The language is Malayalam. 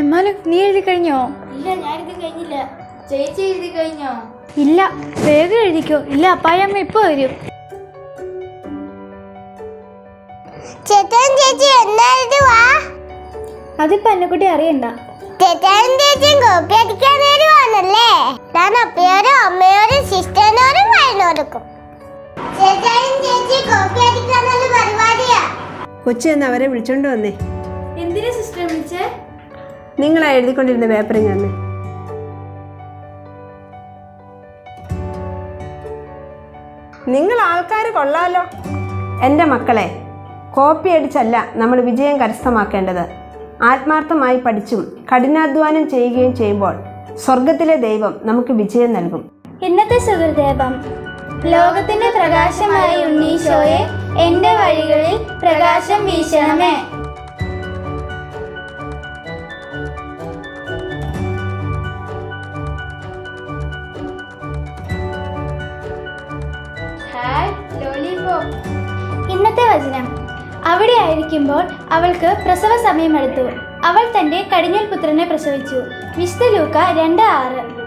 എന്നാലും നീ എഴുതി കഴിഞ്ഞോ? ഇല്ല ഞാൻ എഴുതി കഴിഞ്ഞില്ല. ചേച്ചി എഴുതി കഴിഞ്ഞോ? ഇല്ല വേഗം എഴുതിക്കോ. ഇല്ല അപ്പായമ്മ ഇപ്പൊ വരും. ചേട്ടൻ ചേച്ചി അതിപ്പോ അറിയണ്ട. ചേച്ചിയും കോപ്പി അടിക്കാൻ ഞാൻ സിസ്റ്ററിനോടും ചേച്ചി കോപ്പി അടിക്കാനുള്ള പരിപാടിയാ. കൊച്ചു എന്ന് അവരെ വിളിച്ചോണ്ട് വന്നേ. എന്തിനാ സിസ്റ്റർ വിളിച്ചേ? നിങ്ങളാ എഴുതിക്കൊണ്ടിരുന്ന പേപ്പർ ഞാൻ നിങ്ങൾ ആൾക്കാർ കൊള്ളാലോ. എന്റെ മക്കളെ കോപ്പി അടിച്ചല്ല നമ്മൾ വിജയം കരസ്ഥമാക്കേണ്ടത്. ആത്മാർത്ഥമായി പഠിച്ചും കഠിനാധ്വാനം ചെയ്യുകയും ചെയ്യുമ്പോൾ സ്വർഗത്തിലെ ദൈവം നമുക്ക് വിജയം നൽകും. ഇന്നത്തെ സുഹൃദേവം ലോകത്തിന്റെ പ്രകാശമായ ഉണ്ണീശോയെ എന്റെ വഴികളിൽ പ്രകാശം വീശണമേ. ഇന്നത്തെ വചനം. അവിടെ ആയിരിക്കുമ്പോൾ അവൾക്ക് പ്രസവ സമയമെടുത്തു അവൾ തന്റെ കടിഞ്ഞൽ പുത്രനെ പ്രസവിച്ചു. വിശുദ്ധ ലൂക്ക രണ്ട് ആറ്.